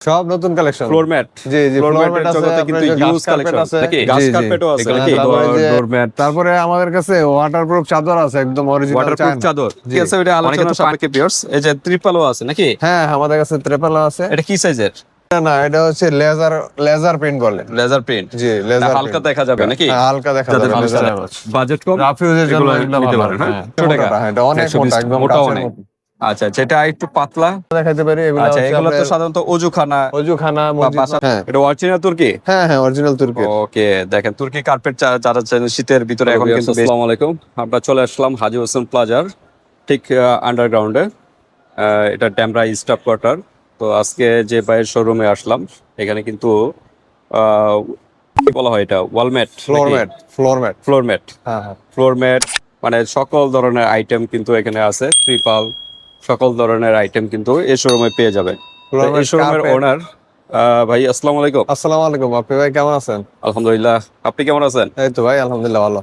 সব নতুন collection floor mat জি জি ফ্লোর ম্যাটের জগতে কিন্তু ইউজ কালেকশন আছে। গাছ কার্পেটও আছে নাকি ডোর ম্যাট তারপরে আমাদের কাছে ওয়াটারপ্রুফ চাদর আছে একদম অরিজিনাল ওয়াটারপ্রুফ চাদর। ঠিক আছে এটা আলোচনা সাপেক্ষে পিয়ার্স এই যে ত্রিপালও আছে নাকি? হ্যাঁ আমাদের কাছে ট্রেপাল আছে। এটা কি সাইজের না না এটা হচ্ছে লেজার লেজার প্রিন্ট বলে। লেজার প্রিন্ট জি লেজার হালকা দেখা যাবে নাকি? হালকা দেখা যাবে বাজেট কম রাফিউজের জন্য নিতে পারেন, হ্যাঁ? হ্যাঁ। ছোট টাকা। এটা অনেক মোটা একদম মোটা অনেক। আচ্ছা যেটা একটু পাতলা। দেখাইতে পারি এগুলো আচ্ছা এগুলো তো সাধারণত বাসা হ্যাঁ। এটা অরিজিনাল তুর্কি? হ্যাঁ হ্যাঁ অরিজিনাল তুর্কি। ওকে দেখেন তুর্কি কার্পেট যারা শীতের ভিতরে এখন কিন্তু আসসালামু আলাইকুম। আমরা চলে আসলাম হাজি হোসেন প্লাজার ঠিক আন্ডারগ্রাউন্ডে এটা ড্যামরা স্টাফ কোয়ার্টার তো আজকে যে বাইরের শোরুমে আসলাম এখানে কিন্তু আহ, কি বলা হয় এটা? Wall mat floor mat floor mat হ্যাঁ হ্যাঁ। মানে সকল ধরনের আইটেম কিন্তু এখানে আছে। ত্রিপাল সকল ধরনের আইটেম কিন্তু এই শোরুমে পেয়ে যাবেন। এই শোরুমের ওনার ভাই আসসালামু আলাইকুম। আসসালামু আলাইকুম আপনি ভাই কেমন আছেন? আলহামদুলিল্লাহ। আপনি কেমন আছেন? এই তো ভাই আলহামদুলিল্লাহ ভালো।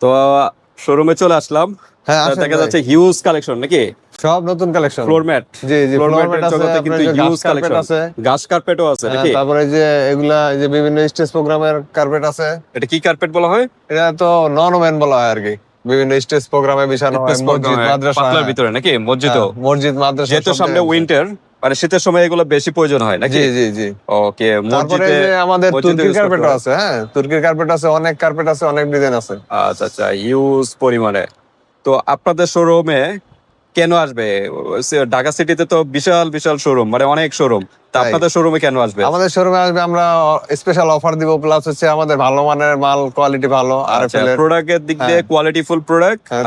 তো শোরুমে চলে আসলাম। হ্যাঁ দেখা যাচ্ছে হিউজ কালেকশন নাকি? সব নতুন কালেকশন ফ্লোর ম্যাট জি জি ফ্লোর ম্যাট আছে জগতে কিন্তু হিউজ কালেকশন আছে। গাছ কার্পেটও আছে হ্যাঁ, নাকি? তারপরে যে এগুলা এই যে বিভিন্ন স্টেজ প্রোগ্রামের কার্পেট আছে। এটা কি কার্পেট বলা হয়? এটা তো নন ওমেন বলা হয় আর কি। বিভিন্ন স্টেজ প্রোগ্রামে বিছানো হয় মসজিদ মাদ্রাসা পাতলার। ভিতরে নাকি? হ্যাঁ, মসজিদ মাদ্রাসা যেহেতু সামনে উইন্টার মানে শীতের সময় এগুলো বেশি প্রয়োজন হয় নাকি? জি জি জি। ওকে মসজিদে আমাদের মসজিদে করতে কার্পেট আছে হ্যাঁ তুর্কির কার্পেট আছে অনেক কার্পেট আছে অনেক ডিজাইন আছে। আচ্ছা আচ্ছা ইউজ পরিমাণে। তো আপনাদের শোরুমে কেন আসবে? ঢাকা সিটিতে তো বিশাল বিশাল শোরুম মানে অনেক শোরুম তা। আপনাদের শোরুমে কেন আসবে? আমাদের শোরুমে আসবে আমরা স্পেশাল অফার দিব প্লাস হচ্ছে আমাদের ভালো মানের মাল কোয়ালিটি ভালো আর আচ্ছা প্রোডাক্টের দিক দিয়ে কোয়ালিটি ফুল প্রোডাক্ট হ্যাঁ।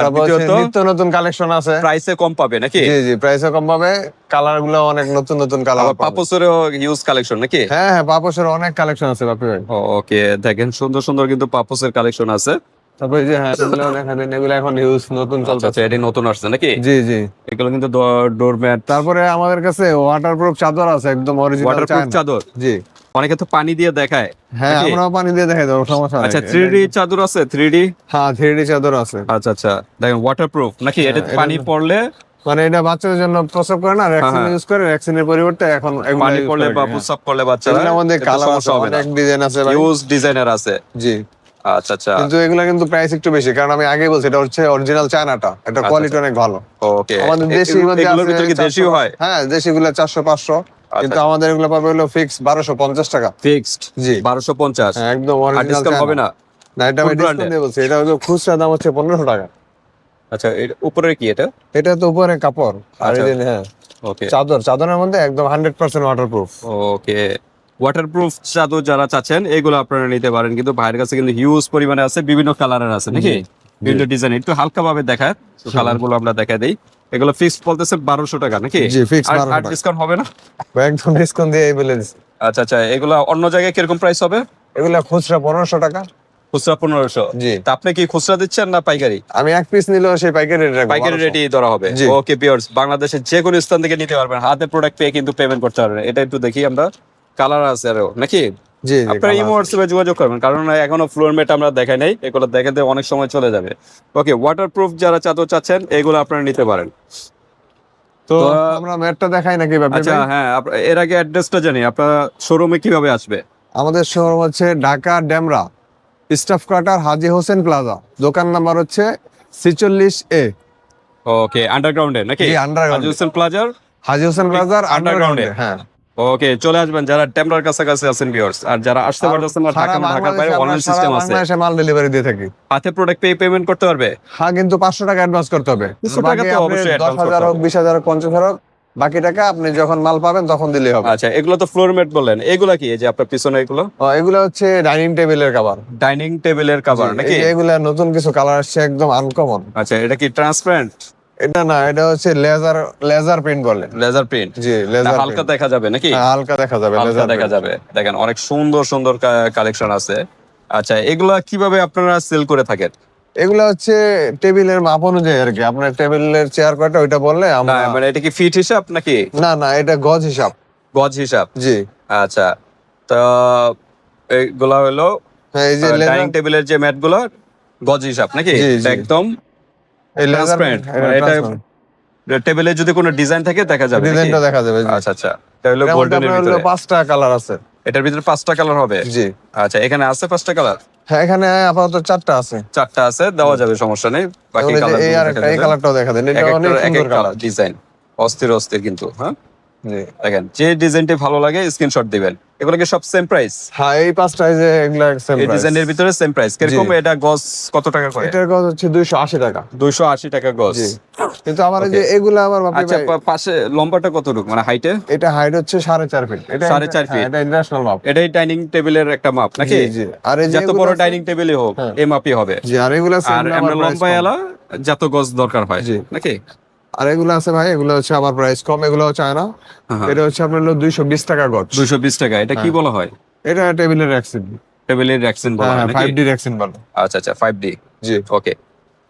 নিত্য নতুন কালেকশন আছে। প্রাইসে কম পাবে নাকি? জি জি প্রাইসও কম পাবে কালারগুলো অনেক নতুন নতুন কালার পাপোসেরও হিউজ কালেকশন নাকি? হ্যাঁ হ্যাঁ পাপোশের অনেক কালেকশন আছে বাপি ভাই। ওকে দেখেন সুন্দর সুন্দর কিন্তু পাপোসের কালেকশন আছে। তারপরে যে হ্যাঁ এগুলো এগুলো এখন ইউজ নতুন আচ্ছা চলছে আচ্ছা এটি নতুন আসছে নাকি? জি জি। এগুলো কিন্তু ডোরম্যাট তারপরে আমাদের কাছে ওয়াটারপ্রুফ চাদর আছে একদম অরিজিনাল ওয়াটারপ্রুফ চাদর? জি। অনেকে তো পানি দিয়ে দেখায় হ্যাঁ নাকি? আমরাও পানি দিয়ে দেখাই দেবো সমস্যা আচ্ছা নেই থ্রি ডি চাদর আছে? থ্রি ডি হ্যাঁ থ্রি ডি চাদর আছে। আচ্ছা আচ্ছা। দেখেন ওয়াটারপ্রুফ নাকি এটা হ্যাঁ, পানি পড়লে? মানে এটা বাচ্চাদের জন্য প্রসব করে না ভ্যাকসিন হ্যাঁ। ইউজ করে ভ্যাকসিনের পরিবর্তে এখন পানি বা হ্যাঁ। প্রস্রাব করলে বাচ্চারা কালার অনেক ডিজাইন আছে ভাই। হিউজ ডিজাইনার আছে। জি। আচ্ছা আচ্ছা। কিন্তু এগুলা কিন্তু প্রাইস একটু বেশি। কারণ আমি আগে বলছি এটা হচ্ছে অরিজিনাল চায়নাটা। এটা আচ্ছা, কোয়ালিটি অনেক ভালো। ওকে আমাদের দেশি মধ্যে এগুলোর আছে ভিতরে কি 400 দেশিও হয়? আচ্ছা, হ্যাঁ দেশি গুলা চারশো পাঁচশো। কিন্তু আমাদের এগুলো পাবে হলো ফিক্স বারোশো পঞ্চাশ টাকা। ফিক্সড জি। বারোশো পঞ্চাশ? হ্যাঁ, একদম অরিজিনাল হবে না? না এটা আমি ডিসকাউন্ট দিয়ে বলছি এটা হলো খুচরা দাম হচ্ছে পনেরোশো টাকা। আচ্ছা এর উপরে কি এটা? এটা তো উপরে কাপড় আর আচ্ছা। যে হ্যাঁ। ওকে চাদর চাদরের মধ্যে একদম hundred percent waterproof okay waterproof চাদর যারা চাচ্ছেন এগুলো আপনারা নিতে পারেন। কিন্তু ভাইয়ের কাছে কিন্তু হিউজ পরিমাণে আছে বিভিন্ন কালারের আছে নাকি? বিভিন্ন ডিজাইন একটু হালকা ভাবে দেখায় কালারগুলো আমরা দেখা দেই। এগুলো ফিক্সড বলতেছে বারোশো টাকা নাকি? আর- 1200 আর টাকা। ডিসকাউন্ট হবে না? একদম ডিসকাউন্ট দিয়ে বলে আচ্ছা আচ্ছা এগুলো অন্য জায়গায় কীরকম প্রাইস হবে? এগুলা খুচরা পনেরোশো টাকা। খুচরা পনেরোশো। জি। তা আপনি কি খুচরা দিচ্ছেন না পাইকারি? আমি এক পিস নিলেও সেই পাইকারি রেট পাইকারি 1200 রেটই ধরা হবে। ওকে পিওর্স বাংলাদেশের যে কোনো স্থান থেকে নিতে পারবেন। হাতে প্রোডাক্ট পেয়ে কিন্তু পেমেন্ট করতে পারবেন। এটা একটু দেখি আমরা। কালার আছে আরও নাকি? জি আপনারা ইমো হোয়াটসঅ্যাপে যোগাযোগ করবেন কারণ এখনও ফ্লোর মেট আমরা দেখাই নাই এগুলো দেখাতে অনেক সময় চলে যাবে। ওকে ওয়াটারপ্রুফ যারা চাদর চাচ্ছেন এগুলো আপনারা নিতে পারেন। তো আমরা ম্যাটটা দেখাই নাকি আচ্ছা হ্যাঁ এর আগে অ্যাড্রেসটা জানি আপনারা শোরুমে কীভাবে আসবে? আমাদের শোরুম হচ্ছে Dhaka Demra staff quarter Haji Hossain plaza. দোকান নাম্বার হচ্ছে ছিচল্লিশ এ। ওকে আন্ডারগ্রাউন্ডে নাকি? জি, underground হোসেন প্লাজার? হাজি হোসেন প্লাজার আন্ডারগ্রাউন্ডে হ্যাঁ। ওকে চলে আসবেন যারা টেমরার কাছাকাছি আছেন ভিউয়ার্স আর যারা আসতে পারতেছেন না ঢাকা ঢাকার বাইরে অনলাইন সিস্টেম আছে। বাংলাদেশে মাল ডেলিভারি দিয়ে থাকি। হাতে প্রোডাক্ট পেয়ে পেমেন্ট করতে পারবে? হ্যাঁ কিন্তু পাঁচশো টাকা অ্যাডভান্স করতে হবে। 500 টাকা তো আপনি অবশ্যই দশ advance হাজার করতে হোক বিশ হাজার হোক পঞ্চাশ হাজার হোক বাকি টাকা আপনি যখন মাল পাবেন তখন দিলেই হবে। আচ্ছা এগুলো তো ফ্লোর ম্যাট বললেন। এগুলা কি? এই যে আপনার পিছনে এগুলো? ও, এগুলো হচ্ছে ডাইনিং টেবিলের কাবার ডাইনিং টেবিলের কভার নাকি? এগুলা নতুন কিছু কালার আসছে একদম আনকমন আচ্ছা এটা কি ট্রান্সপারেন্ট এটা না এটা হচ্ছে লেজার লেজার প্রিন্ট বলে। লেজার প্রিন্ট জি লেজার হালকা দেখা যাবে নাকি? হালকা দেখা যাবে লেজার দেখা যাবে। দেখেন অনেক সুন্দর সুন্দর কালেকশন আছে। আচ্ছা এগুলা কীভাবে আপনারা সেল করে থাকেন? এগুলা হচ্ছে টেবিলের মাপ অনুযায়ী আর কি। আপনার টেবিলের চেয়ার কয়টা ওইটা বললে আমরা মানে এটা কি ফিট হিসাব নাকি? না না এটা গজ হিসাব। গজ হিসাব? জি। আচ্ছা তো এগুলা হলো হ্যাঁ, এই যে ডাইনিং টেবিলের যে ম্যাটগুলো গজ হিসাব নাকি? একদম এই লেজার transparent, মানে এটা টেবিলে যদি কোনো ডিজাইন থাকে দেখা যাবে ডিজাইনটা দেখা যাবে আচ্ছা আচ্ছা। তাহলে গোল্ডেনের ভিতরে। পাঁচটা কালার আছে। এটার ভিতরে পাঁচটা কালার হবে? জি। আচ্ছা এখানে আছে পাঁচটা কালার হ্যাঁ এখানে আপাতত চারটা আছে। চারটা আছে দেওয়া যাবে সমস্যা নেই। বাকি কালার এই আর এই কালারটাও দেখা দেন এটা অনেক সুন্দর কালার ডিজাইন অস্থির অস্থির কিন্তু হ্যাঁ? দেখেন যে ডিজাইনটি ভালো লাগে স্ক্রিনশট দিবেন। এগুলো কি সব সেম প্রাইস হ্যাঁ এই পাঁচটা এই যে এগুলা সেম এই ডিজাইনের ভিতরে সেম প্রাইস কীরকম এটা গজ কত টাকা করে? এটার কত হচ্ছে দুইশো আশি টাকা। দুইশো আশি টাকা গজ। কিন্তু আমার এই যে এগুলা আমার বাপরে আচ্ছা পাশে লম্বাটা কত কতটুকু? মানে হাইটে এটা হাইট হচ্ছে সাড়ে চার ফিট এটা সাড়ে চার হ্যাঁ, এটা ইন্টারন্যাশনাল মাপ এটাই ডাইনিং টেবিলের একটা মাপ নাকি? জি আর এই যে যত বড় ডাইনিং টেবিলই হোক হ্যাঁ। এই মাপই হবে। জি আর এগুলো আর আমার লম্বা এলা যত গজ দরকার হয় জি। নাকি? আর এগুলো আছে ভাই এগুলো হচ্ছে আমার প্রাইস কম এগুলো চায় না হ্যাঁ। এটা হচ্ছে আপনার হলো দুইশো বিশ টাকা গজ। দুইশো বিশ টাকা এটা কি বলা হয়? এটা টেবিলের র্যাকসিন টেবিলের বলা হ্যাঁ হয় ফাইভ ডি র্যাকসিন বলে। আচ্ছা আচ্ছা ফাইভ ডি জি। ওকে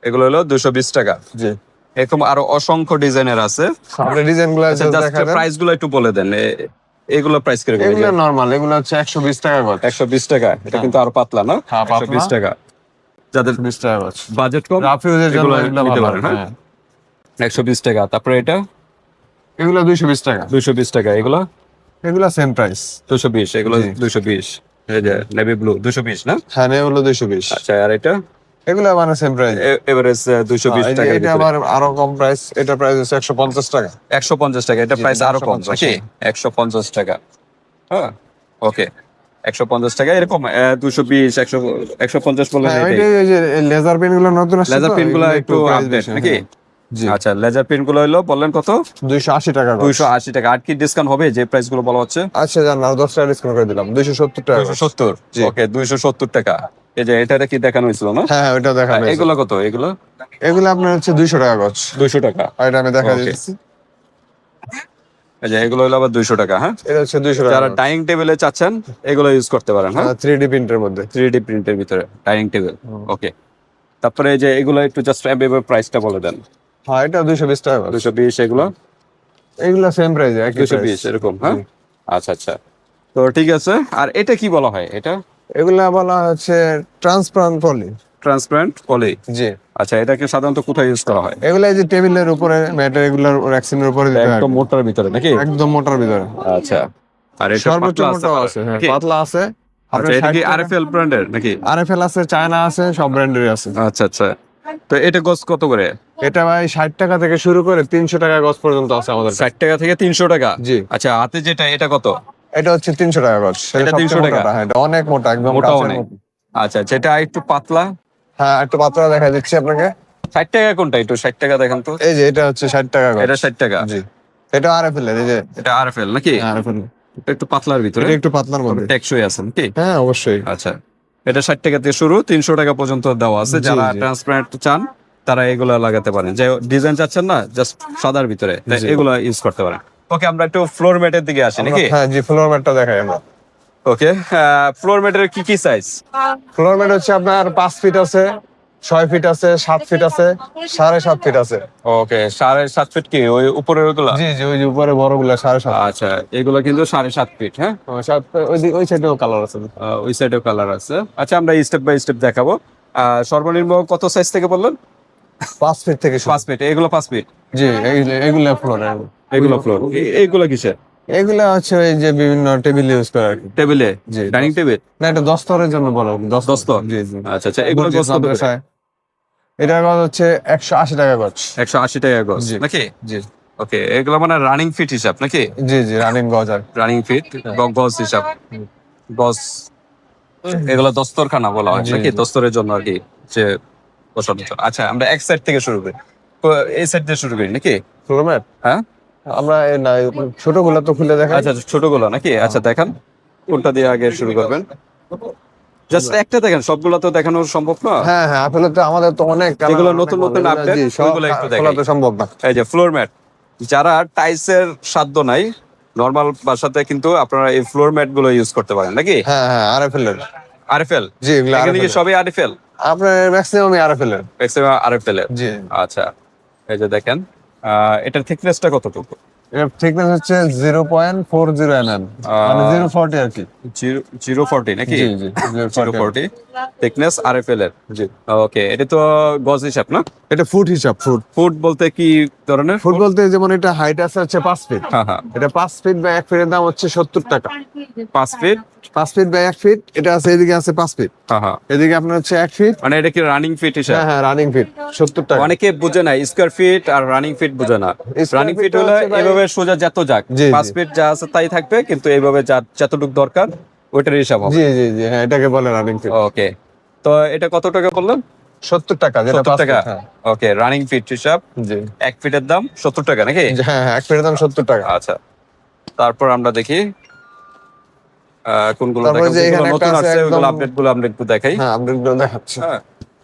এগুলো হলো দুশো বিশ টাকা। জি। এরকম আরও অসংখ্য ডিজাইনের আছে। আপনি ডিজাইনগুলো দেন প্রাইসগুলো একটু বলে দেন। এগুলো প্রাইস কীরকম? এগুলো নরমাল এগুলো হচ্ছে একশো বিশ টাকা গজ। একশো বিশ টাকা এটা কিন্তু আরও পাতলা না? হ্যাঁ, একশো বিশ পাতলা। টাকা। যাদের বিশ টাকা গজ। বাজেট কম রাফ ইউজের জন্য এগুলো নিতে পারেন, হ্যাঁ? হ্যাঁ একশো বিশ টাকা। তারপরে এটা? এগুলো দুইশো বিশ টাকা। দুইশো বিশ টাকা। এগুলো? এগুলো সেম প্রাইস দুশো বিশ। এগুলো। দুশো বিশ। এই নেভি ব্লু দুশো বিশ না? হ্যাঁ এগুলো দুইশো বিশ। আচ্ছা আর এটা? এগুলো মানে সেম প্রাইস এভারেজ দুশো বিশ টাকা এটা আবার আরও কম প্রাইস এটা প্রাইস হচ্ছে একশো পঞ্চাশ টাকা। একশো পঞ্চাশ টাকা। এটা প্রাইস আরও কম। নাকি একশো পঞ্চাশ টাকা। হ্যাঁ ওকে একশো পঞ্চাশ টাকা। এরকম দুশো বিশ একশো একশো পঞ্চাশ বলে হ্যাঁ ওইটাই যে লেজার পেনগুলো নতুন আসছে লেজার পেনগুলো একটু আপডেট নাকি? হ্যাঁ। আচ্ছা লেজার পেনগুলো হলো বললেন কত? দুইশো আশি টাকা দুইশো আশি টাকা। আর কি ডিসকাউন্ট হবে? যে প্রাইসগুলো বলা হচ্ছে? আচ্ছা জান আর দশ টাকা ডিসকাউন্ট করে দিলাম। দুইশো সত্তর টাকা দুইশো সত্তর? ওকে দুইশো সত্তর টাকা। এই যে এটা কি দেখানো হয়েছিল না? হ্যাঁ হ্যাঁ ওইটা দেখা হ্যাঁ। এগুলো কত? এগুলো? এগুলো আপনার হচ্ছে দুইশো টাকা গজ দুইশো টাকা। এটা আমি দেখা. দিচ্ছি এগুলো হলো আবার দুইশো টাকা হ্যাঁ? এটা হচ্ছে দুইশো টাকা যারা ডাইনিং টেবিলে চাচ্ছেন এগুলো ইউজ করতে পারেন হ্যাঁ? থ্রি ডি প্রিন্টের মধ্যে। থ্রি ডি প্রিন্টের ভিতরে ডাইনিং টেবিল ওকে তারপরে যে এগুলো একটু জাস্ট প্রাইসটা বলে দেন। হ্যাঁ এটা দুইশো বিশ টাকা। দুশো বিশ এগুলো? এগুলো সেম প্রাইস দুশো। বিশ এরকম হ্যাঁ? আচ্ছা আচ্ছা। তো ঠিক আছে আর এটা কি বলা হয় এটা? এগুলা বলা হচ্ছে ট্রান্সপারেন্ট পলি ট্রান্সপারেন্ট পলি জি। আচ্ছা এটাকে সাধারণত কোথায় ইউজ করা হয়? এগুলা যে টেবিলের উপরে ম্যাটের এগুলার র্যাকসিনের উপরে একদম মোটার ভিতরে নাকি? একদম মোটার ভিতরে। আচ্ছা। আর এটা সর্বোচ্চ মোটা আছে হ্যাঁ পাতলা আছে। আচ্ছা এটা কি আরএফএল ব্র্যান্ডের নাকি? আরএফএল আছে চায়না আছে সব ব্র্যান্ডেরই আছে। আচ্ছা আচ্ছা। তো এটা গজ কত করে? এটা ভাই ষাট টাকা থেকে শুরু করে তিনশো টাকা গজ পর্যন্ত আছে আমাদের ষাট টাকা থেকে তিনশো টাকা? জি। আচ্ছা হাতে যেটা এটা কত? এটা হচ্ছে তিনশো টাকা গজ এটা 300 টাকা? হ্যাঁ এটা অনেক মোটা একদম মোটা অনেক। আচ্ছা যেটা একটু পাতলা? হ্যাঁ একটু পাতলা দেখা দিচ্ছি আপনাকে। ষাট টাকা কোনটা? একটু ষাট টাকা দেখান তো। এই যে এটা হচ্ছে ষাট টাকা এটা ষাট টাকা? জি। এটা আরএফএল এর এই যে। এটা আরএফএল নাকি? আরএফএল এটা একটু পাতলার ভিতরে। একটু পাতলার মধ্যে। টেকসই আছে নাকি? হ্যাঁ অবশ্যই। আচ্ছা। এটা ষাট টাকা থেকে শুরু তিনশো টাকা পর্যন্ত দেওয়া আছে। যারা। ট্রান্সপারেন্ট চান তারা এগুলো লাগাতে পারেন। যে ডিজাইন চাচ্ছেন না জাস্ট সাদার ভিতরে এগুলো এগুলা ইউজ করতে পারেন। ওকে আমরা একটু ফ্লোর ম্যাটের দিকে আসি নাকি? হ্যাঁ জি ফ্লোর ম্যাটটা দেখাই আমরা। ওকে ফ্লোর ম্যাটের কি কি সাইজ ফ্লোর ম্যাট হচ্ছে আপনার পাঁচ ফিট আছে ছয় ফিট আছে সাত ফিট আছে সাড়ে সাত ফিট আছে। ওকে সাড়ে সাত ফিট কি? ওই উপরের ওগুলা জি জি ওই যে উপরে বড়গুলা সাড়ে সাত। আচ্ছা এগুলো কিন্তু সাড়ে সাত ফিট হ্যাঁ? সাত ওই ওই সাইডেও কালার আছে। ওই সাইডেও কালার আছে। আচ্ছা আমরা স্টেপ বাই স্টেপ দেখাবো। আহ, সর্বনিম্ন কত সাইজ থেকে বললেন? পাঁচ ফিট থেকে পাঁচ ফিট এগুলো পাঁচ ফিট জি এগুলা ফ্লোর এগুলো ফ্লোর এইগুলো কিসের? এগুলা হচ্ছে ওই যে বিভিন্ন টেবিল ইউজ করে টেবিলে জি, ডাইনিং টেবিল না এটা দস্তরের জন্য বলো দস্তর। দস্তর? জি জি। আচ্ছা আচ্ছা এগুলো? মাদ্রাসায়। এটার গজ হচ্ছে একশো আশি টাকা গজ। একশো আশি টাকা গজ নাকি? জি। ওকে এগুলো মানে রানিং ফিট হিসাব নাকি? জি জি রানিং গজ আর রানিং ফিট গজ হিসাব। গজ এগুলো দস্তরখানা বলা হয় নাকি? দস্তরের জন্য আর কি যে বসানোর আচ্ছা আমরা এক সাইড থেকে শুরু করি। এই সাইড দিয়ে শুরু করি নাকি? ফ্লোর হ্যাঁ? আমরা না ছোটগুলা তো খুলে দেখা আচ্ছা ছোটগুলো নাকি? আচ্ছা দেখান। কোনটা দিয়ে আগে শুরু করবেন? জাস্ট একটা দেখেন সবগুলো তো দেখানো সম্ভব না? হ্যাঁ হ্যাঁ আসলে তো আমাদের তো অনেক যেগুলো নতুন নতুন model, update, জি, সব ওইগুলো একটু দেখাই। তো সম্ভব না। এই যে ফ্লোর ম্যাট যারা টাইলসের সাধ্য নাই নর্মাল বাসাতে কিন্তু আপনারা এই ফ্লোর ম্যাটগুলো ইউজ করতে পারেন নাকি? হ্যাঁ হ্যাঁ আরএফএল এর। আরএফএল জি এখানে কি সবই আরএফএল আপনার ম্যাক্সিমাম আরএফএল এর। ম্যাক্সিমাম আরএফএল এর? জি। আচ্ছা এই যে দেখেন। এটার থিকনেসটা কতটুকু? এর থিকনেস হচ্ছে zero point four zero M M মানে জিরো ফর্টি আর কি। জিরো জিরো ফোর্টি নাকি? জি জি zero forty thickness RFL এর। জি। ওকে এটা তো গজ হিসাব না? এটা ফুট হিসাব ফুট ফুট বলতে কি ধরনের? ফুট বলতে যেমন এটা হাইট আছে হচ্ছে পাঁচ ফিট হ্যাঁ হ্যাঁ। এটা পাঁচ ফিট বা এক ফিটের দাম হচ্ছে সত্তর টাকা। পাঁচ ফিট পাঁচ ফিট বা এক ফিট এটা আছে এদিকে আছে পাঁচ ফিট হ্যাঁ হ্যাঁ এদিকে আপনার হচ্ছে এক ফিট মানে এটা কি রানিং ফিট হিসাব? হ্যাঁ হ্যাঁ রানিং ফিট সত্তর টাকা। অনেকে বুঝে না স্কোয়ার ফিট আর রানিং ফিট বুঝে না। রানিং ফিট হলে এইভাবে সোজা যত যাক। পাঁচ ফিট যা আছে তাই থাকবে কিন্তু এইভাবে যতটুকু দরকার ওইটার হিসাব হবে। জি জি জি হ্যাঁ এটাকে বলে রানিং ফিট ওকে তো এটা কত টাকা বললেন? সত্তর টাকা যেটা টাকা? হ্যাঁ। ওকে রানিং ফিট হিসাব। জি। এক ফিটের দাম সত্তর টাকা নাকি? হ্যাঁ হ্যাঁ এক ফিটের দাম সত্তর টাকা। আচ্ছা। তারপর আমরা দেখি কোনগুলো নতুন আছে আসছে ওগুলো একদম- আপডেটগুলো আমরা একটু দেখাই। হ্যাঁ আপডেটগুলো দেখাচ্ছি। হ্যাঁ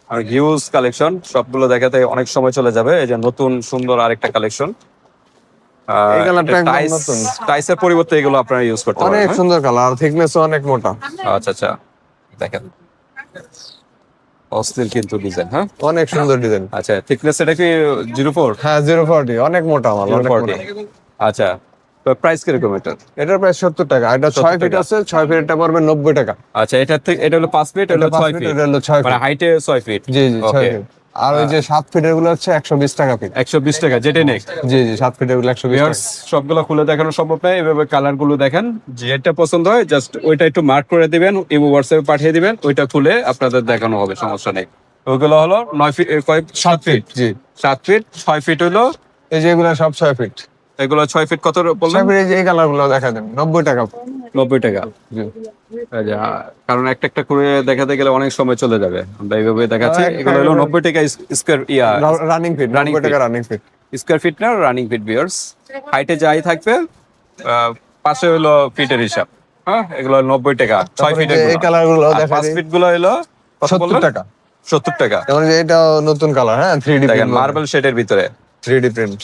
আর হিউজ কালেকশন সবগুলো দেখাতে অনেক সময় চলে যাবে। এই যে নতুন সুন্দর আরেকটা কালেকশন। টাইসের পরিবর্তে এগুলো আপনারা ইউজ করতে পারেন অনেক হ্যাঁ? সুন্দর কালার থিকনেসও অনেক মোটা। আচ্ছা আচ্ছা। দেখেন। অস্থির কিন্তু ডিজাইন হ্যাঁ? অনেক সুন্দর ডিজাইন আচ্ছা থিকনেস এটা কি জিরো ফোর হ্যাঁ জিরো ফর্টি অনেক মোটা মাল অনেক আচ্ছা প্রাইস কীরকম এটা? এটার প্রাইস সত্তর টাকা এটা ছয় ফিট আছে ছয় ফিট এটা পড়বে নব্বই টাকা। আচ্ছা এটা থেকে এটা হলো পাঁচ ফিট এটা ছয় ফিট এটা হলো ছয় মানে ফিট হাইটে ছয় ফিট জি জি ছয় ফিট আর ওই যে সাত ফিটেরগুলো হচ্ছে একশো বিশ টাকা ফিট একশো বিশ টাকা যেটা নেক জি জি সাত ফিটেরগুলো একশো বিশ সবগুলো খুলে দেখানো সম্ভব নয়। এভাবে কালারগুলো দেখেন যেটা পছন্দ হয় জাস্ট ওইটা একটু মার্ক করে দিবেন ইমো হোয়াটসঅ্যাপে পাঠিয়ে দিবেন ওইটা খুলে আপনাদের দেখানো হবে সমস্যা নেই। ওইগুলো হলো নয় ফিট কয় সাত ফিট জি। সাত ফিট ছয় ফিট হলো এই যে এগুলো সব ছয় ফিট এগুলো ছয় ফিট কত বললেন? ছয় ফিট এই কালারগুলো দেখা দেন নব্বই টাকা। নব্বই টাকা। কারণ একটা একটা করে দেখাতে গেলে অনেক সময় চলে যাবে। আমরা এইভাবে দেখাচ্ছি এগুলো হলো নব্বই টাকা স্কোয়ার ইয়া রানিং ফিট নব্বই টাকা রানিং ফিট স্কোয়ার ফিট না রানিং ফিট বিয়ার্স হাইটে যাই থাকবে আহ, পাশে হলো ফিটের হিসাব। হ্যাঁ এগুলো নব্বই টাকা ছয় ফিটের এই কালারগুলো পাঁচ ফিটগুলো হলো সত্তর টাকা। সত্তর টাকা। এটাও নতুন কালার হ্যাঁ থ্রি ডি মার্বেল শেডের ভিতরে। থ্রি ডি প্রিন্ট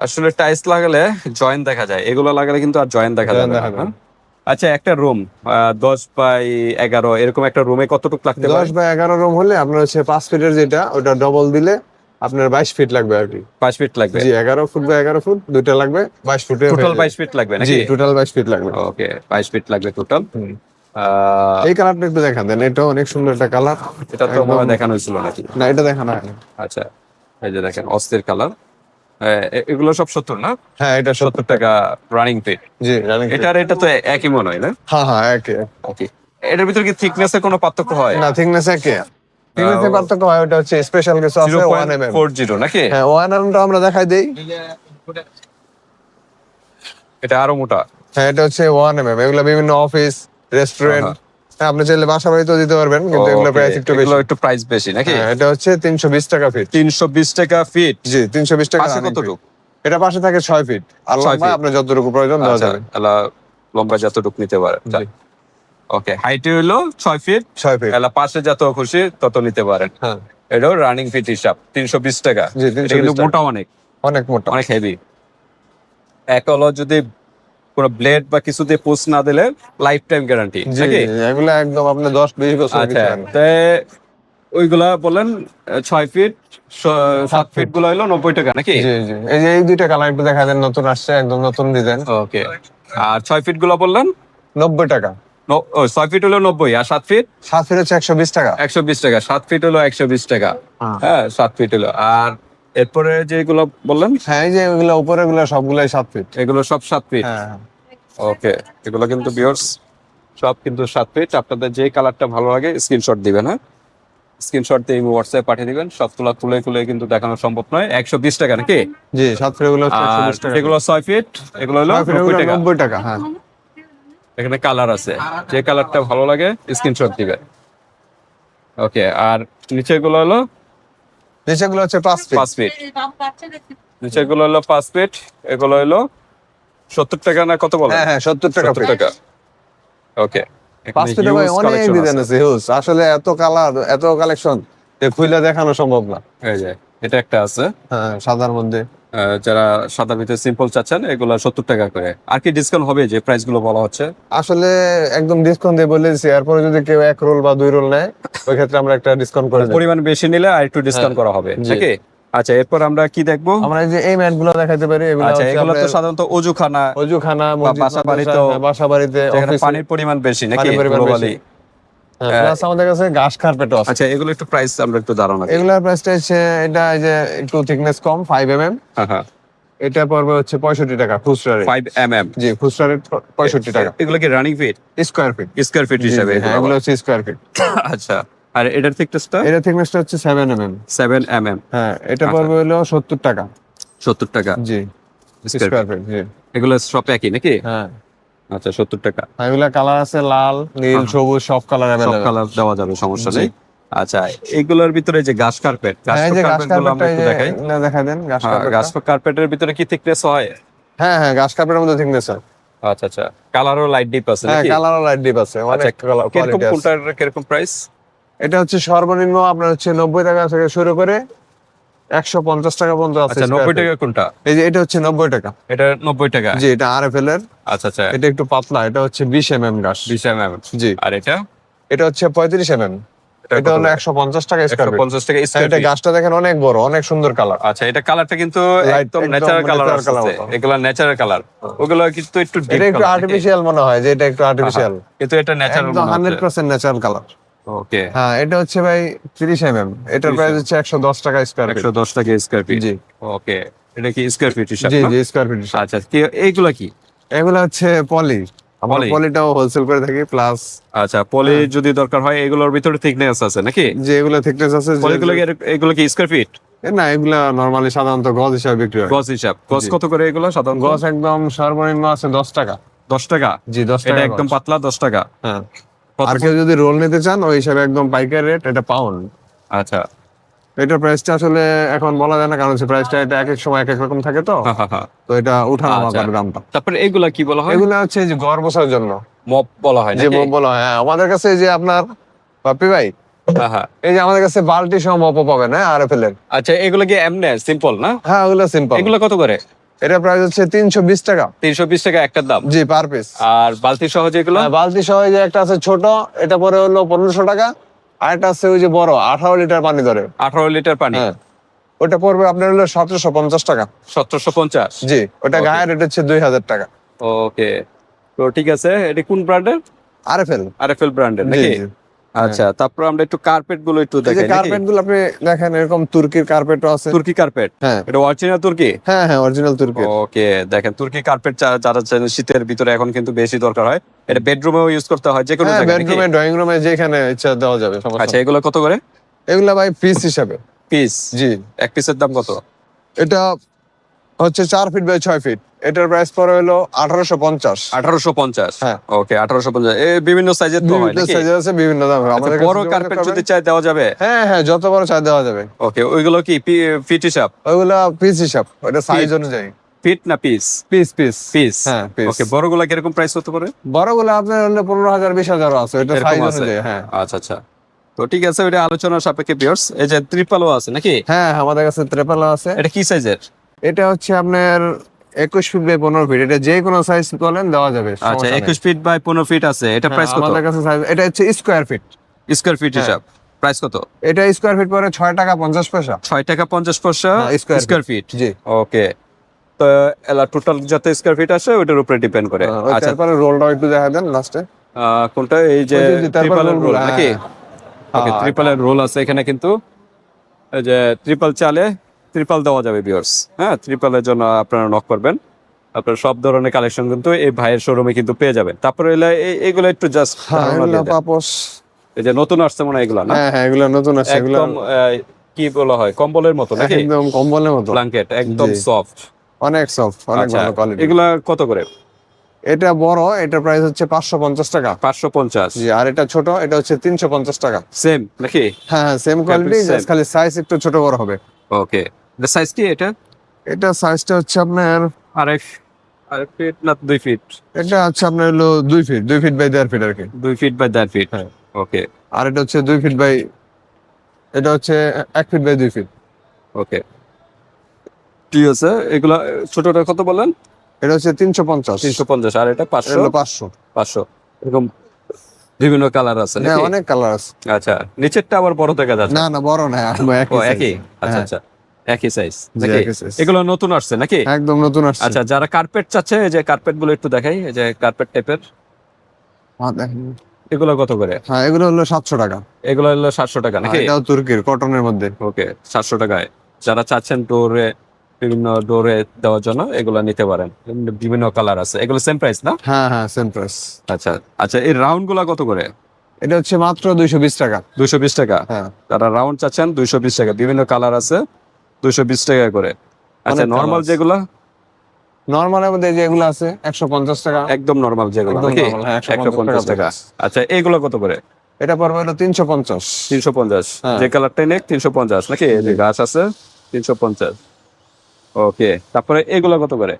আসলে টাইলস লাগালে জয়েন্ট দেখা যায়। এগুলো লাগালে কিন্তু আর জয়েন্ট দেখা যায় না হ্যাঁ? আচ্ছা একটা রুম দশ বাই এগারো এরকম একটা রুমে কতটুকু লাগতে দশ পারে বা এগারো রুম হলে আপনার হচ্ছে পাঁচ ফিটের যেটা ওটা ডবল দিলে আপনার বাইশ ফিট লাগবে আর কি। পাঁচ ফিট লাগবে? জি এগারো ফুট বা এগারো ফুট দুইটা লাগবে বাইশ ফুট টোটাল বাইশ ফিট লাগবে জি টোটাল বাইশ ফিট লাগবে। ওকে বাইশ ফিট লাগবে টোটাল। এই কালারটা একটু দেখান দেন এটা অনেক সুন্দর একটা কালার এটা তো দেখানো হয়েছিল নাকি? না এটা দেখানো। আচ্ছা এই যে দেখেন অস্থির কালার এগুলো সব সত্তর না? হ্যাঁ এটা সত্তর টাকা রানিং ফিট জি রানিং এটার এটা তো একই মনে হয় না? হ্যাঁ হ্যাঁ একে ওকে এটার ভিতরে কি থিকনেস এর কোনো পার্থক্য হয়? না থিকনেস একে থিকনেস পার্থক্য হয় ওটা হচ্ছে স্পেশাল কিছু আছে zero one M M four zero নাকি? হ্যাঁ ওয়ান এম আমরা দেখাই দেই। এটা আরও মোটা। হ্যাঁ এটা হচ্ছে ওয়ান এম এম এগুলো বিভিন্ন অফিস রেস্টুরেন্ট আপনি চাইলে বাসা বাড়িতেও দিতে পারবেন কিন্তু এগুলো প্রাইস একটু বেশি। একটু প্রাইস বেশি নাকি? হ্যাঁ এটা হচ্ছে তিনশো বিশ টাকা ফিট তিনশো বিশ টাকা ফিট জি তিনশো বিশ টাকা পাশে কতটুকু? এটা পাশে থাকে ছয় ফিট আর লম্বা আপনার যতটুকু প্রয়োজন দেওয়া আচ্ছা যাবে। এলা লম্বা যতটুকু নিতে পারে। ওকে হাইটে হলো ছয় ফিট ছয় ফিট এলা পাশে যত খুশি তত নিতে পারেন। হ্যাঁ। এটাও রানিং ফিট হিসাব তিনশো বিশ টাকা। জি, কিন্তু টাকা। মোটা অনেক। অনেক মোটা। অনেক হেভি এক হলো যদি কোনো ব্লেড বা কিছু দিয়ে পোস্ট না দিলে লাইফ টাইম গ্যারান্টি এগুলো একদম আপনি দশ বিশ বছর আচ্ছা ওইগুলা বলেন ছয় ফিট সাত ফিটগুলো হলো নব্বই টাকা নাকি? এই যে এই দুইটা কালার একটু দেখা দেন নতুন আসছে একদম নতুন ডিজাইন ওকে আর ছয় ফিটগুলো বললেন? নব্বই টাকা। ছয় ফিট হলো নব্বই আর সাত ফিট সাত ফিট হচ্ছে একশো বিশ টাকা। একশো বিশ টাকা সাত ফিট হলো একশো বিশ টাকা। হ্যাঁ। হ্যাঁ সাত ফিট হলো। আর এরপরে যেগুলো বললেন? হ্যাঁ এই যে এগুলো উপরে গুলো সবগুলাই সাত ফিট এগুলো সব সাত ফিট হ্যাঁ। ওকে এগুলো কিন্তু বিয়ার্স সব কিন্তু সাত ফিট আপনাদের যে কালারটা ভালো লাগে স্ক্রিনশট দিবেন হ্যাঁ? স্ক্রিনশট দিয়ে হোয়াটসঅ্যাপ পাঠিয়ে দিবেন। সবগুলো খুলে খুলে কিন্তু দেখানো সম্ভব নয়। একশো বিশ টাকা নাকি? জি সাত ফিটগুলো হচ্ছে একশো আর বিশ টাকা। যেগুলো ছয় ফিট এগুলো হলো নব্বই টাকা। নব্বই টাকা হ্যাঁ। এখানে কালার আছে। যে কালারটা ভালো লাগে স্ক্রিনশট দিবেন। ওকে আর নিচে গুলো হলো? নিচে গুলো হচ্ছে পাঁচ ফিট পাঁচ ফিট নিচে গুলো হলো পাঁচ ফিট এগুলো হলো সত্তর টাকা না কত বলো? হ্যাঁ হ্যাঁ সত্তর টাকা টাকা। ওকে পাঁচ ভাই অনেক ডিজাইন আছে। হিউজ আসলে এত কালার এত কালেকশন যে দেখানো সম্ভব না। এই যে এটা একটা আছে। হ্যাঁ সাদার মধ্যে। যারা সাদার ভিতরে সিম্পল চাচ্ছেন এগুলো সত্তর টাকা করে। আর কি ডিসকাউন্ট হবে যে প্রাইসগুলো বলা হচ্ছে? আসলে একদম ডিসকাউন্ট দিয়ে বলে দিচ্ছি এরপরে যদি কেউ এক রোল বা দুই রোল নেয় ওই ক্ষেত্রে আমরা একটা ডিসকাউন্ট করে পরিমাণ বেশি নিলে আর একটু ডিসকাউন্ট করা হবে নাকি? আচ্ছা এরপর আমরা কি দেখব? আমরা যে এই ম্যাটগুলো দেখাতে পারি এগুলো আচ্ছা এগুলো তো সাধারণত অজুখানা অজুখানা বাসা হ্যাঁ, বাসা বাড়িতে পানির পরিমাণ বেশি নাকি গ্লোবালি। হ্যাঁ, আমাদের কাছে ঘাস কার্পেটও আছে। আচ্ছা এগুলো একটু প্রাইস আমরা একটু। এগুলোর প্রাইসটা হচ্ছে এটা এই যে একটু থিকনেস কম ফাইভ এম এম হ্যাঁ হ্যাঁ। এটা পড়বে হচ্ছে পঁয়ষট্টি টাকা খুচরা রেট ফাইভ এম এম জি খুচরা রেট পঁয়ষট্টি টাকা। এগুলো কি running feet square feet square feet হিসাবে হ্যাঁ এগুলো? হচ্ছে স্কোয়ার ফিট আচ্ছা। আর এটার থিকনেসটা এটা থিকনেসটা হচ্ছে seven M M seven M M হ্যাঁ এটা আচ্ছা। পড়বে হলো সত্তর টাকা। সত্তর টাকা? জি স্কোয়ার ফিট জি। এগুলো সব একই নাকি? হ্যাঁ। আচ্ছা সত্তর টাকা। আর এগুলা কালার আছে লাল নীল সবুজ সব কালার সব কালার দেওয়া যাবে সমস্যা নেই। আচ্ছা এগুলোর ভিতরে যে ঘাস কার্পেট হ্যাঁ কার্পেট দেখাই। না দেখা দেন ঘাস হ্যাঁ, কার্পেটের ভিতরে কি থিকনেস হয়? হ্যাঁ হ্যাঁ ঘাস কার্পেটের মধ্যে থিকনেস আছে আচ্ছা আচ্ছা। কালারও লাইট ডিপ আছে হ্যাঁ নাকি? কালার আর লাইট ডিপ আছে আচ্ছা অনেক কালার কীরকম কোয়ালিটি আছে। কোনটার কীরকম প্রাইস এটা হচ্ছে সর্বনিম্ন আপনার হচ্ছে নব্বই টাকা থেকে শুরু করে একশো পঞ্চাশ টাকা পর্যন্ত আছে আচ্ছা নব্বই টাকা কোনটা? এই যে এটা হচ্ছে নব্বই টাকা। এটা নব্বই টাকা? জি এটা আর এফ এল এর। আচ্ছা আচ্ছা। এটা একটু পাতলা এটা হচ্ছে বিশ এম এম ঘাস বিশ এম এম জি। আর এটা? এটা হচ্ছে পঁয়ত্রিশ এম এম এটা হলো একশো পঞ্চাশ টাকা স্কোয়ার পঞ্চাশ টাকা এটা গাছটা দেখেন অনেক বড় অনেক সুন্দর কালার আচ্ছা এটা কালারটা কিন্তু একদম ন্যাচারাল কালার আছে এগুলো ন্যাচারাল কালার ওগুলো কিন্তু একটু এটা একটু আর্টিফিশিয়াল মনে হয় যে এটা একটু আর্টিফিশিয়াল কিন্তু এটা natural hundred percent natural colour okay. হ্যাঁ এটা হচ্ছে ভাই তিরিশ এম এম এটার প্রাইস হচ্ছে একশো দশ টাকা স্কোয়ার ফিট একশো দশ টাকা স্কোয়ার ফিট জি। ওকে। এটা কি স্কোয়ার ফিট হিসাব জি জি স্কোয়ার ফিট আচ্ছা কি এইগুলা কি? এগুলো হচ্ছে পলি আমরা পলিটাও হোলসেল করে থাকি প্লাস আচ্ছা পলি হ্যাঁ। যদি দরকার হয় এগুলোর ভিতরে থিকনেস আছে নাকি? যে এগুলো থিকনেস আছে পলিগুলো এগুলো কি স্কোয়ার ফিট না এগুলো নরমালি সাধারণত গজ হিসাবে বিক্রি হয়। গজ হিসাব। গজ কত করে এগুলো সাধারণত? গজ একদম সর্বনিম্ন আছে দশ টাকা। দশ টাকা? জি দশ এটা টাকা একদম পাতলা দশ টাকা। হ্যাঁ। আর কেউ যদি রোল নিতে চান ওই হিসাবে একদম পাইকারি রেট এটা পাউন্ড আচ্ছা। এটার প্রাইসটা আসলে এখন বলা যায় না কারণ হচ্ছে প্রাইসটা এটা এক এক সময় এক এক রকম থাকে তো। তো এটা উঠানো আচ্ছা। দামটা। তারপরে এগুলা কি বলা হয়? এগুলো হচ্ছে যে ঘর বসার জন্য। মপ বলা হয় যে নাকি? বলা হয় হ্যাঁ। আমাদের কাছে এই যে আপনার বাপি ভাই। এই যে আমাদের কাছে বালতি সহ মপো পাবেন হ্যাঁ আর এফ এল আচ্ছা এগুলো কি এমনি সিম্পল না? হ্যাঁ ওগুলো সিম্পল এগুলো কত করে? এটা প্রাইস হচ্ছে তিনশো বিশ টাকা। তিনশো বিশ টাকা একটার দাম? জি পার পিস আর বালতি সহ যেগুলো? বালতি সহ যে একটা আছে ছোট এটা পরে হলো পনেরোশো টাকা। আর একটা আছে ওই যে বড় আঠারো লিটার পানি ধরে। আঠারো লিটার পানি? হ্যাঁ। ওটা পড়বে আপনার হলো সতেরোশো পঞ্চাশ টাকা। সতেরোশো পঞ্চাশ? জি ওটা. গায়ের রেট হচ্ছে দুই হাজার টাকা। ওকে তো ঠিক আছে এটি কোন ব্র্যান্ডের আর এফ এল আর এফ এল ব্র্যান্ডের নাকি। আচ্ছা তারপর আমরা একটু কার্পেটগুলো একটু নাকি? কার্পেটগুলো আপনি দেখেন এরকম তুর্কির কার্পেটও আছে। তুর্কি কার্পেট হ্যাঁ। এটা অরিজিনাল তুর্কি? হ্যাঁ হ্যাঁ অরিজিনাল তুর্কি। ওকে দেখেন তুর্কি কার্পেট যারা শীতের ভিতরে এখন কিন্তু বেশি দরকার হয় এটা বেডরুমেও ইউজ করতে হয় যে কোনো হ্যাঁ জায়গায় বেডরুমে ড্রয়িং রুমে যেখানে ইচ্ছা দেওয়া যাবে আচ্ছা এগুলো কত করে? এগুলা ভাই পিস হিসাবে। পিস জি। এক পিসের দাম কত? এটা হচ্ছে চার ফিট বাই ছয় ফিট এটার প্রাইস পরে হলো আঠারোশো পঞ্চাশ। আঠারোশো পঞ্চাশ? হ্যাঁ। ওকে আঠারোশো পঞ্চাশ। বিভিন্ন সাইজের বিভিন্ন সাইজের আছে বিভিন্ন দাম আচ্ছা, আমাদের বড় কার্পেট যদি চাই দেওয়া যাবে? হ্যাঁ হ্যাঁ যত বড় চাই দেওয়া যাবে। ওকে ওইগুলো কি ফিট হিসাব? ওইগুলা পিস হিসাব। ওটা সাইজ অনুযায়ী। ফিট না পিস পিস পিস পিস হ্যাঁ পিস ওকে বড়গুলা কীরকম প্রাইস হতে পারে? বড়গুলো আপনার হলে পনেরো হাজার বিশ হাজারও আছে। এটা সাইজ অনুযায়ী হ্যাঁ। আচ্ছা আচ্ছা। তো ঠিক আছে ওইটা আলোচনার সাপেক্ষে পিওর্স এই যে ত্রিপালও আছে নাকি? হ্যাঁ আমাদের কাছে ত্রেপালা আছে। এটা কি সাইজের এটা হচ্ছে আপনার একুশ ফিট বাই পনেরো ফিট এটা যে কোনো সাইজ বলেন দেওয়া যাবে আচ্ছা একুশ ফিট বাই পনেরো ফিট আছে। এটা হ্যাঁ, প্রাইস কত? আমাদের কাছে সাইজ এটা হচ্ছে স্কোয়ার ফিট স্কোয়ার ফিট হ্যাঁ। হিসাব। প্রাইস কত? এটা স্কোয়ার ফিট পরে ছয় টাকা পঞ্চাশ পয়সা। ছয় টাকা পঞ্চাশ পয়সা হ্যাঁ, স্কোয়ার ফিট জি। ওকে তো এলা টোটাল যত স্কোয়ার ফিট আসে ওইটার উপরে ডিপেন্ড করে। হ্যাঁ, আচ্ছা। তারপরে রোলটা একটু দেখা দেন লাস্টে কোনটা? এই যে ওই যে তারপর ট্রিপলের roll রোল নাকি? হ্যাঁ। ওকে হ্যাঁ। ট্রিপলের রোল আছে এখানে কিন্তু। এই যে ট্রিপল চালে ট্রিপল দেওয়া যাবে ভিউয়ার্স হ্যাঁ ট্রিপলের জন্য আপনারা নক করবেন। আপনার সব ধরনের কালেকশন কিন্তু এই ভাইয়ের শোরুমে কিন্তু পেয়ে যাবেন। তারপরে এই- একটু জাস্ট হ্যাঁ এই যে নতুন আসছে মনে হয় এগুলো না? হ্যাঁ হ্যাঁ এগুলো নতুন আছে এগুলো কি বলা হয় কম্বলের মতো নাকি? একদম কম্বলের মতো। ব্ল্যাঙ্কেট একদম সফট অনেক সফট অনেক আচ্ছা ভালো কোয়ালিটি এগুলা কত করে? এটা বড় এটা প্রাইস হচ্ছে পাঁচশো পঞ্চাশ টাকা। পাঁচশো পঞ্চাশ। জি আর এটা ছোট এটা হচ্ছে তিনশো পঞ্চাশ টাকা। সেম নাকি? হ্যাঁ হ্যাঁ সেম কোয়ালিটি জাস্ট খালি সাইজ একটু ছোট বড় হবে। ওকে সাইজ কি এটা? এটা সাইজটা হচ্ছে আপনার আরেক আরেক ফিট না দুই ফিট? এটা হচ্ছে আপনার হলো দুই ফিট দুই ফিট বাই দেড় ফিট আর কি। দুই ফিট বাই দেড় ফিট হ্যাঁ। ওকে আর এটা হচ্ছে দুই ফিট বাই এটা হচ্ছে এক ফিট বাই দুই ফিট। ওকে ঠিক আছে এগুলা ছোটটা কত বললেন এটা হচ্ছে তিনশো পঞ্চাশ। তিনশো পঞ্চাশ আর এটা এটা পাঁচশো হলো পাঁচশো। পাঁচশো। এরকম বিভিন্ন কালার আছে হ্যাঁ অনেক কালার আছে। আচ্ছা নিচেরটা আবার বড় দেখা যাচ্ছে। না না বড় না একই আচ্ছা হ্যাঁ। আচ্ছা। একই সাইজ এগুলো নতুন আসছে নাকি? একদম নতুন আসছে। আচ্ছা যারা কার্পেট চাচ্ছে এই যে কার্পেটগুলো একটু দেখাই এই যে কার্পেট টাইপের হ্যাঁ, এগুলো কত করে? হ্যাঁ এগুলো হলো সাতশো টাকা। এগুলো হলো সাতশো টাকা হ্যাঁ, নাকি? এটাও তুর্কির কটনের মধ্যে। ওকে সাতশো টাকায়। যারা চাচ্ছেন ডোরে বিভিন্ন ডোরে দেওয়ার জন্য এগুলো নিতে পারেন। বিভিন্ন কালার আছে। এগুলো সেম প্রাইস না? হ্যাঁ হ্যাঁ সেম প্রাইস আচ্ছা আচ্ছা এই রাউন্ডগুলা কত করে? এটা হচ্ছে মাত্র দুইশো বিশ টাকা। দুইশো বিশ টাকা। হ্যাঁ। যারা রাউন্ড চাচ্ছেন দুইশো বিশ টাকা। বিভিন্ন কালার আছে। দুইশো বিশ টাকা করে। আচ্ছা নর্মাল। যেগুলো? নর্মালের মধ্যে যেগুলো আছে একশো পঞ্চাশ টাকা। একদম নর্মাল যেগুলো হ্যাঁ, একশো পঞ্চাশ টাকা আচ্ছা এইগুলো কত করে? এটা পড়বে হলো তিনশো পঞ্চাশ। তিনশো পঞ্চাশ। হ্যাঁ। যে কালারটাই নেক তিনশো পঞ্চাশ নাকি? যে গাছ আছে তিনশো পঞ্চাশ। ওকে তারপরে এগুলো কত করে?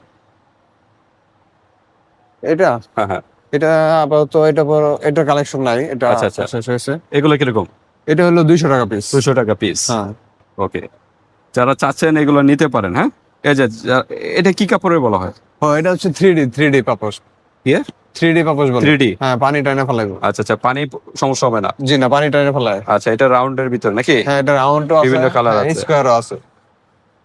এটা? হ্যাঁ হ্যাঁ। এটা আপাতত এটা পর এটা কালেকশন নাই এটা আচ্ছা, আচ্ছা। শেষ হয়েছে। এগুলো কীরকম? এটা হলো দুইশো টাকা পিস দুশো টাকা পিস হ্যাঁ। ওকে। যারা চাচ্ছেন এগুলো নিতে পারেন হ্যাঁ? এই যে এটা কি কাপড়ে বলা হয়? হ্যাঁ এটা হচ্ছে থ্রি ডি থ্রি ডি পাপস ইয়ে থ্রি ডি পাপস বলে। 3D? হ্যাঁ পানি টাইনে ফেলাই আচ্ছা আচ্ছা পানি সমস্যা হবে না? জি না পানি টাইনে ফেলায় আচ্ছা এটা রাউন্ডের ভিতর নাকি? হ্যাঁ এটা রাউন্ডও আছে। বিভিন্ন কালার আছে। স্কোয়ারও আছে।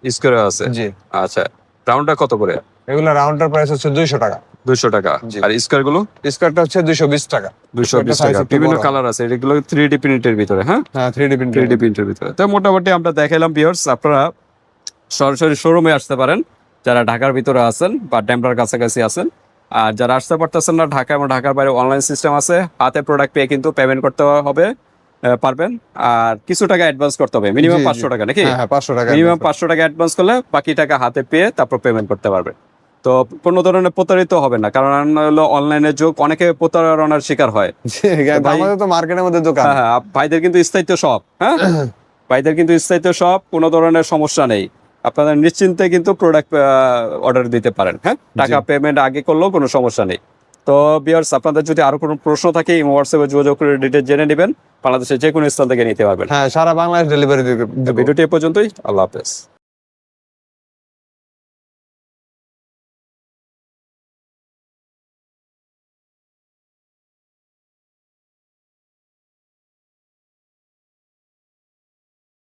স্কোয়ার আছে। জি। আচ্ছা রাউন্ডটা কত করে? এগুলো রাউন্ডের প্রাইস হচ্ছে দুইশো টাকা। দুইশো টাকা। আর স্কোয়ারগুলো? স্কোয়ারটা হচ্ছে দুইশো বিশ টাকা। দুইশো বিশ টাকা। বিভিন্ন কালার আছে। এগুলো থ্রি ডি প্রিন্টের ভিতরে হ্যাঁ? হ্যাঁ থ্রি ডি থ্রি ডি প্রিন্টের ভিতরে। তো মোটামুটি আমরা দেখাইলাম বিয়ার্স আপনারা সরাসরি শোরুমে আসতে পারেন। যারা ঢাকার ভিতরে আছেন বা কাছাকাছি আছেন। আর যারা আসতে পারতেছেন না ঢাকা এবং ঢাকার বাইরে অনলাইন সিস্টেম আছে হাতে প্রোডাক্ট পেয়ে কিন্তু পেমেন্ট করতে হবে পারবেন। আর কিছু টাকা অ্যাডভান্স করতে হবে। মিনিমাম। পাঁচশো টাকা নাকি? হ্যাঁ হ্যাঁ পাঁচশো টাকা মিনিমাম পাঁচশো টাকা অ্যাডভান্স করলে বাকি টাকা হাতে পেয়ে তারপর পেমেন্ট করতে পারবে তো কোনো ধরনের প্রতারিত হবে না কারণ হলো অনলাইনের যুগ অনেকে প্রতারণার শিকার হয়। জি, কিন্তু আমাদের তো মার্কেটের মধ্যে দোকান। হ্যাঁ হ্যাঁ ভাইদের কিন্তু স্থায়িত্ব সব হ্যাঁ? ভাইদের কিন্তু স্থায়িত্ব সব কোনো ধরনের সমস্যা নেই। আপনারা নিশ্চিন্তে কিন্তু প্রোডাক্ট অর্ডার দিতে পারেন হ্যাঁ? টাকা পেমেন্ট আগে করলেও কোনো সমস্যা নেই। তো বিয়ার্স আপনাদের যদি আরও কোনো প্রশ্ন থাকে এই হোয়াটসঅ্যাপে যোগাযোগ করে ডিটেল জেনে নেবেন। বাংলাদেশের যে কোনো স্থান থেকে নিতে পারবেন। হ্যাঁ সারা বাংলাদেশ ডেলিভারি ভিডিওটি এ পর্যন্তই আল্লাহ হাফেজ।